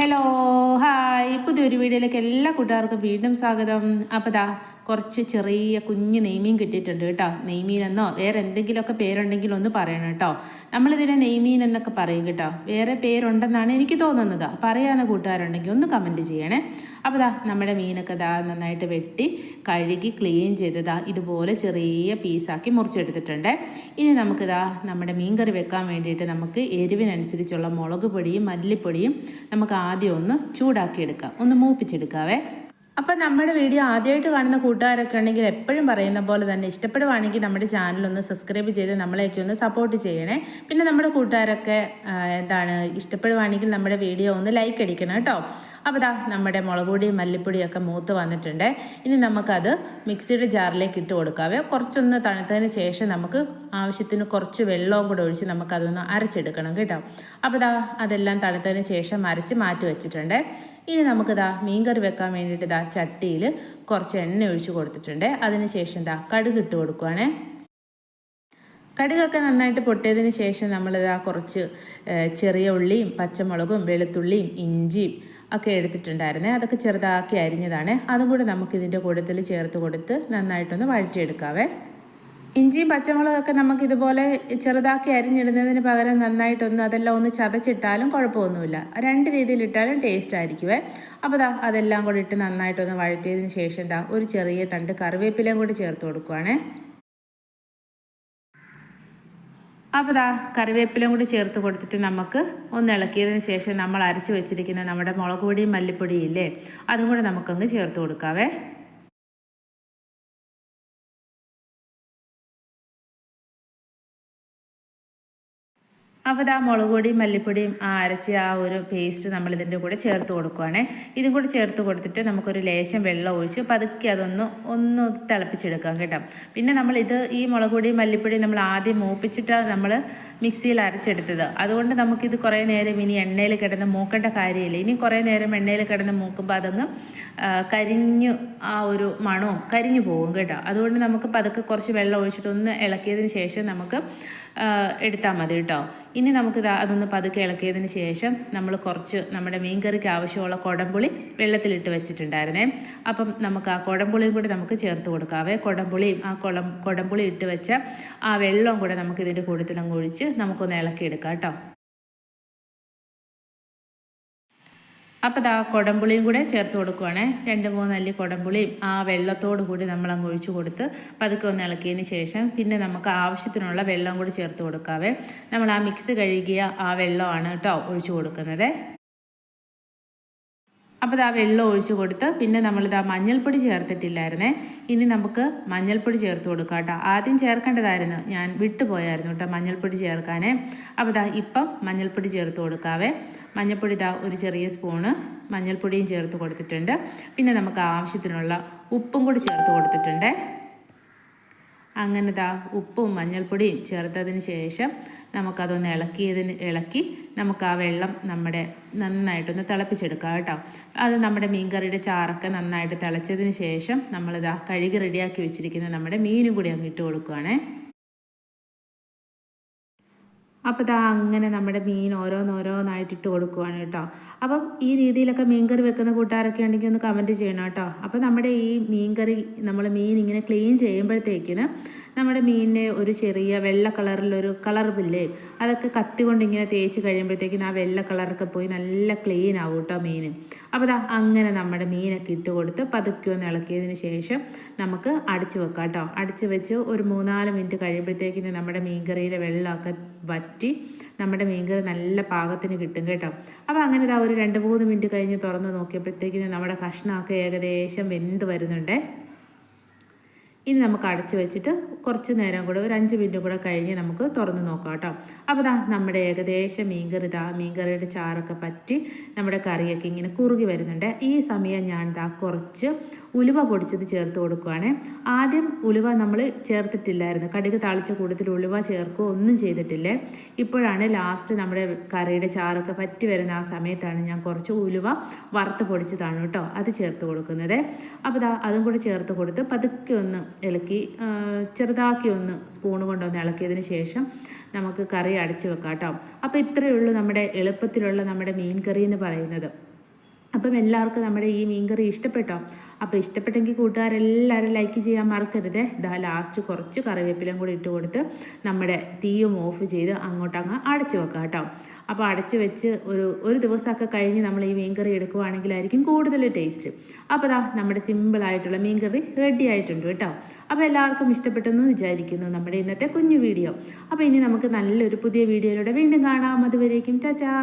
Hello hi പുതിയൊരു വീഡിയോയിലേക്ക് എല്ലാ കൂട്ടുകാർക്കും വീണ്ടും സ്വാഗതം. അപ്പോൾ ദാ കുറച്ച് ചെറിയ കുഞ്ഞ് നെയ്മീൻ കിട്ടിയിട്ടുണ്ട് കേട്ടോ. നെയ്മീൻ എന്നോ വേറെ എന്തെങ്കിലുമൊക്കെ പേരുണ്ടെങ്കിൽ ഒന്ന് പറയണം കേട്ടോ. നമ്മളിതിനെ നെയ്മീൻ എന്നൊക്കെ പറയും കേട്ടോ. വേറെ പേരുണ്ടെന്നാണ് എനിക്ക് തോന്നുന്നത്. അറിയാവുന്ന കൂട്ടുകാരുണ്ടെങ്കിൽ ഒന്ന് കമന്റ് ചെയ്യണേ. അപ്പോൾ ദാ നമ്മുടെ മീനൊക്കെ ദാ നന്നായിട്ട് വെട്ടി കഴുകി ക്ലീൻ ചെയ്ത് ദാ ഇതുപോലെ ചെറിയ പീസാക്കി മുറിച്ചെടുത്തിട്ടുണ്ട്. ഇനി നമുക്ക് ദാ നമ്മുടെ മീൻ കറി വെക്കാൻ വേണ്ടിയിട്ട് നമുക്ക് എരിവിനനുസരിച്ചുള്ള മുളക് പൊടിയും മല്ലിപ്പൊടിയും നമുക്ക് ആദ്യം ഒന്ന് ചൂടാക്കിയെടുക്കാം. ഒന്ന് മൂപ്പിച്ചെടുക്കാവേ. അപ്പോൾ നമ്മുടെ വീഡിയോ ആദ്യമായിട്ട് കാണുന്ന കൂട്ടുകാരൊക്കെ ഉണ്ടെങ്കിൽ എപ്പോഴും പറയുന്ന പോലെ തന്നെ ഇഷ്ടപ്പെടുവാണെങ്കിൽ നമ്മുടെ ചാനൽ ഒന്ന് സബ്സ്ക്രൈബ് ചെയ്ത് നമ്മളെയൊക്കെ ഒന്ന് സപ്പോർട്ട് ചെയ്യണേ. പിന്നെ നമ്മുടെ കൂട്ടുകാരൊക്കെ എന്താണ് ഇഷ്ടപ്പെടുവാണെങ്കിൽ നമ്മുടെ വീഡിയോ ഒന്ന് ലൈക്ക് അടിക്കണം കേട്ടോ. അപ്പോൾ ദാ നമ്മുടെ മുളക് പൊടിയും മല്ലിപ്പൊടിയും ഒക്കെ മൂത്ത് വന്നിട്ടുണ്ട്. ഇനി നമുക്കത് മിക്സിയുടെ ജാറിലേക്ക് ഇട്ട് കൊടുക്കാവേ. കുറച്ചൊന്ന് തണുത്തതിന് ശേഷം നമുക്ക് ആവശ്യത്തിന് കുറച്ച് വെള്ളവും കൂടെ ഒഴിച്ച് നമുക്കതൊന്ന് അരച്ചെടുക്കണം കേട്ടോ. അപ്പോൾ ദാ അതെല്ലാം തണുത്തതിന് ശേഷം അരച്ച് മാറ്റി വെച്ചിട്ടുണ്ട്. ഇനി നമുക്ക് ദാ മീൻ കറി വെക്കാൻ വേണ്ടിയിട്ട് ദാ ചട്ടിയിൽ കുറച്ച് എണ്ണ ഒഴിച്ച് കൊടുത്തിട്ടുണ്ട്. അതിന് ശേഷം ദാ കടുക് ഇട്ട് കൊടുക്കുവാണേ. കടുകൊക്കെ നന്നായിട്ട് പൊട്ടിയതിന് ശേഷം നമ്മളിതാ കുറച്ച് ചെറിയ ഉള്ളിയും പച്ചമുളകും വെളുത്തുള്ളിയും ഇഞ്ചിയും ഒക്കെ എടുത്തിട്ടുണ്ടായിരുന്നേ. അതൊക്കെ ചെറുതാക്കി അരിഞ്ഞതാണ്. അതും കൂടെ നമുക്ക് ഇതിന്റെ കൂട്ടത്തിൽ ചേർത്ത് കൊടുത്ത് നന്നായിട്ടൊന്ന് വഴറ്റിയെടുക്കാവേ. ഇഞ്ചിയും പച്ചമുളകൊക്കെ നമുക്ക് ഇതുപോലെ ചെറുതാക്കി അരിഞ്ഞിടുന്നതിന് പകരം നന്നായിട്ടൊന്ന് അതെല്ലാം ഒന്ന് ചതച്ചിട്ടാലും കുഴപ്പമൊന്നുമില്ല. രണ്ട് രീതിയിൽ ഇട്ടാലും ടേസ്റ്റ് ആയിരിക്കുമേ അപ്പോൾ ദാ അതെല്ലാം കൂടി ഇട്ട് നന്നായിട്ടൊന്ന് വഴറ്റിയതിന് ശേഷം ദാ ഒരു ചെറിയ തണ്ട് കറിവേപ്പിലയും കൂടി ചേർത്ത് കൊടുക്കുവാണേ. അപ്പോൾ ഇതാ കറിവേപ്പിലയും കൂടി ചേർത്ത് കൊടുത്തിട്ട് നമുക്ക് ഒന്ന് ഇളക്കിയതിന് ശേഷം നമ്മൾ അരച്ച് വെച്ചിരിക്കുന്ന നമ്മുടെ മുളക് പൊടിയും മല്ലിപ്പൊടിയും ഇല്ലേ അതും കൂടെ നമുക്കങ്ങ് ചേർത്ത് കൊടുക്കാവേ. അപ്പോൾ ആ മുളക് പൊടിയും മല്ലിപ്പൊടിയും അരച്ച് ആ ഒരു പേസ്റ്റ് നമ്മൾ ഇതിന്റെ കൂടെ ചേർത്ത് കൊടുക്കുവാണേ. ഇതും കൂടി ചേർത്ത് കൊടുത്തിട്ട് നമുക്കൊരു ലേശം വെള്ളം ഒഴിച്ച് പതുക്കെ അതൊന്ന് ഒന്ന് തിളപ്പിച്ചെടുക്കാം കേട്ടോ. പിന്നെ നമ്മൾ ഇത് ഈ മുളക് പൊടിയും മല്ലിപ്പൊടിയും നമ്മൾ ആദ്യം മൂപ്പിച്ചിട്ടാണ് നമ്മൾ മിക്സിയിൽ അരച്ചെടുത്തത്. അതുകൊണ്ട് നമുക്കിത് കുറേ നേരം ഇനി എണ്ണയിൽ കിടന്ന് മൂക്കേണ്ട കാര്യമില്ല. ഇനി കുറേ നേരം എണ്ണയിൽ കിടന്ന് മൂക്കുമ്പോൾ അതങ്ങ് കരിഞ്ഞു ആ ഒരു മണവും കരിഞ്ഞു പോകും കേട്ടോ. അതുകൊണ്ട് നമുക്ക് പതുക്കെ കുറച്ച് വെള്ളം ഒഴിച്ചിട്ടൊന്ന് ഇളക്കിയതിന് ശേഷം നമുക്ക് എടുത്താൽ മതി കേട്ടോ. ഇനി നമുക്ക് അതൊന്ന് പതുക്കെ ഇളക്കിയതിന് ശേഷം നമ്മൾ കുറച്ച് നമ്മുടെ മീൻകറിക്ക് ആവശ്യമുള്ള കുടംപുളി വെള്ളത്തിലിട്ട് വെച്ചിട്ടുണ്ടായിരുന്നേ. അപ്പം നമുക്ക് ആ കുടംപുളിയും കൂടി നമുക്ക് ചേർത്ത് കൊടുക്കാവേ. കുടംപുളിയും ആ കുടം കുടംപുളി ഇട്ട് വെച്ച ആ വെള്ളവും കൂടെ നമുക്ക് ഇതിന്റെ കൂട്ടത്തിൽ അങ്ങ് ഒഴിച്ച് നമുക്കൊന്ന് ഇളക്കിയെടുക്കാം കേട്ടോ. അപ്പോൾ ദാ കുടംപുളിയും കൂടെ ചേർത്ത് കൊടുക്കുവാണേ. രണ്ട് മൂന്ന് അല്ലി കുടംപുളിയും ആ വെള്ളത്തോടു കൂടി നമ്മൾ അങ്ങ് ഒഴിച്ചു കൊടുത്ത് പതുക്കെ ഒന്ന് ഇളക്കിയതിന് ശേഷം പിന്നെ നമുക്ക് ആവശ്യത്തിനുള്ള വെള്ളം കൂടി ചേർത്ത് കൊടുക്കാവേ. നമ്മൾ ആ മിക്സ് കഴുകിയ ആ വെള്ളമാണ് കേട്ടോ ഒഴിച്ചു കൊടുക്കുന്നത്. അപ്പോൾ ഇതാ വെള്ളം ഒഴിച്ച് കൊടുത്ത് പിന്നെ നമ്മളിതാ മഞ്ഞൾപ്പൊടി ചേർത്തിട്ടില്ലായിരുന്നേ. ഇനി നമുക്ക് മഞ്ഞൾപ്പൊടി ചേർത്ത് കൊടുക്കാം കേട്ടോ. ആദ്യം ചേർക്കേണ്ടതായിരുന്നു. ഞാൻ വിട്ടുപോയായിരുന്നു കേട്ടോ മഞ്ഞൾപ്പൊടി ചേർക്കാനേ. അപ്പോൾ ഇതാ ഇപ്പം മഞ്ഞൾപ്പൊടി ചേർത്ത് കൊടുക്കാവേ. മഞ്ഞൾപ്പൊടി ഇതാ ഒരു ചെറിയ സ്പൂണ് മഞ്ഞൾപ്പൊടിയും ചേർത്ത് കൊടുത്തിട്ടുണ്ട്. പിന്നെ നമുക്ക് ആവശ്യത്തിനുള്ള ഉപ്പും കൂടി ചേർത്ത് കൊടുത്തിട്ടുണ്ട്. അങ്ങനെ ദാ ഉപ്പും മഞ്ഞൾപ്പൊടിയും ചേർത്തതിന് ശേഷം നമുക്കതൊന്ന് ഇളക്കിയതിന് ഇളക്കി നമുക്ക് ആ വെള്ളം നമ്മുടെ നന്നായിട്ടൊന്ന് തിളപ്പിച്ചെടുക്കാം കേട്ടോ. അത് നമ്മുടെ മീൻകറിയുടെ ചാറൊക്കെ നന്നായിട്ട് തിളച്ചതിന് ശേഷം നമ്മളിതാ കഴുകി റെഡിയാക്കി വെച്ചിരിക്കുന്ന നമ്മുടെ മീനും കൂടി അങ്ങ് ഇട്ട് കൊടുക്കുവാണേ. അപ്പോൾ ഇതാ അങ്ങനെ നമ്മുടെ മീൻ ഓരോന്നോരോന്നായിട്ട് ഇട്ട് കൊടുക്കുവാണ് കേട്ടോ. അപ്പം ഈ രീതിയിലൊക്കെ മീൻകറി വെക്കുന്ന കൂട്ടുകാരൊക്കെ ഉണ്ടെങ്കിൽ ഒന്ന് കമന്റ് ചെയ്യണം കേട്ടോ. അപ്പോൾ നമ്മുടെ ഈ മീൻകറി നമ്മൾ മീൻ ഇങ്ങനെ ക്ലീൻ ചെയ്യുമ്പോഴത്തേക്കിന് നമ്മുടെ മീനിന് ഒരു ചെറിയ വെള്ള കളറിലൊരു കളറില്ലേ അതൊക്കെ കത്തി കൊണ്ട് ഇങ്ങനെ തേച്ച് കഴിയുമ്പോഴത്തേക്കിന് ആ വെള്ള കളറൊക്കെ പോയി നല്ല ക്ലീൻ ആവും കേട്ടോ മീൻ. അപ്പോൾ ദാ അങ്ങനെ നമ്മുടെ മീനൊക്കെ ഇട്ട് കൊടുത്ത് പതുക്കെ ഒന്ന് ഇളക്കിയതിന് ശേഷം നമുക്ക് അടിച്ച് വെക്കാം കേട്ടോ. അടിച്ച് വെച്ച് ഒരു മൂന്നാൽ മിനിറ്റ് കഴിയുമ്പോഴത്തേക്കിന് നമ്മുടെ മീൻകറിയിലെ വെള്ളമൊക്കെ വറ്റി നമ്മുടെ മീൻകറി നല്ല പാകത്തിന് കിട്ടും കേട്ടോ. അപ്പോൾ അങ്ങനെ ഇതാ ഒരു രണ്ട് മൂന്ന് മിനിറ്റ് കഴിഞ്ഞ് തുറന്ന് നോക്കിയപ്പോഴത്തേക്കിന് നമ്മുടെ കഷ്ണമൊക്കെ ഏകദേശം വെന്ത് വരുന്നുണ്ട്. ഇനി നമുക്ക് അടച്ചു വെച്ചിട്ട് കുറച്ച് നേരം കൂടെ ഒരു അഞ്ച് മിനിറ്റ് കൂടെ കഴിഞ്ഞ് നമുക്ക് തുറന്ന് നോക്കാം കേട്ടോ. അപ്പോൾ ദാ നമ്മുടെ ഏകദേശം മീൻകറി ദാ മീൻകറിയുടെ ചാറൊക്കെ പറ്റി നമ്മുടെ കറിയൊക്കെ ഇങ്ങനെ കുറുകി വരുന്നുണ്ട്. ഈ സമയം ഞാൻ ദാ കുറച്ച് ഉലുവ പൊടിച്ചത് ചേർത്ത് കൊടുക്കുവാണ്. ആദ്യം ഉലുവ നമ്മൾ ചേർത്തിട്ടില്ലായിരുന്നു. കടുക് താളിച്ച കൂട്ടത്തിൽ ഉലുവ ചേർക്കുക ഒന്നും ചെയ്തിട്ടില്ലേ. ഇപ്പോഴാണ് ലാസ്റ്റ് നമ്മുടെ കറിയുടെ ചാറൊക്കെ പറ്റി വരുന്ന ആ സമയത്താണ് ഞാൻ കുറച്ച് ഉലുവ വറുത്ത് പൊടിച്ചതാണ് കേട്ടോ അത് ചേർത്ത് കൊടുക്കുന്നത്. അപ്പോൾ ദാ അതും കൂടെ ചേർത്ത് കൊടുത്ത് പതുക്കെ ഒന്ന് ഇളക്കി ആ, ചെറുതാക്കി ഒന്ന് സ്പൂൺ കൊണ്ടൊന്ന് ഇളക്കിയതിന് ശേഷം നമുക്ക് കറി അടച്ചു വെക്കാം കേട്ടോ അപ്പോൾ ഇത്രയേ ഉള്ളൂ നമ്മുടെ എളുപ്പത്തിലുള്ള നമ്മുടെ മീൻ കറി എന്ന് പറയുന്നത്. അപ്പം എല്ലാവർക്കും നമ്മുടെ ഈ മീൻകറി ഇഷ്ടപ്പെട്ടോ? അപ്പോൾ ഇഷ്ടപ്പെട്ടെങ്കിൽ കൂട്ടുകാരെല്ലാവരും ലൈക്ക് ചെയ്യാൻ മറക്കരുത്. ഇതാ ലാസ്റ്റ് കുറച്ച് കറിവേപ്പിലയും കൂടി ഇട്ട് കൊടുത്ത് നമ്മുടെ തീയും ഓഫ് ചെയ്ത് അങ്ങോട്ടങ്ങ് അടച്ചു വെക്കാം കേട്ടോ. അപ്പോൾ അടച്ചു വെച്ച് ഒരു ഒരു ദിവസമൊക്കെ കഴിഞ്ഞ് നമ്മൾ ഈ മീൻകറി എടുക്കുവാണെങ്കിലായിരിക്കും കൂടുതൽ ടേസ്റ്റ് അപ്പോൾ ദാ നമ്മുടെ സിമ്പിളായിട്ടുള്ള മീൻകറി റെഡി ആയിട്ടുണ്ട് കേട്ടോ. അപ്പോൾ എല്ലാവർക്കും ഇഷ്ടപ്പെട്ടെന്ന് വിചാരിക്കുന്നു നമ്മുടെ ഇന്നത്തെ കുഞ്ഞു വീഡിയോ അപ്പോൾ ഇനി നമുക്ക് നല്ലൊരു പുതിയ വീഡിയോയിലൂടെ വീണ്ടും കാണാം. അതുവരേക്കും ചാച്ചാ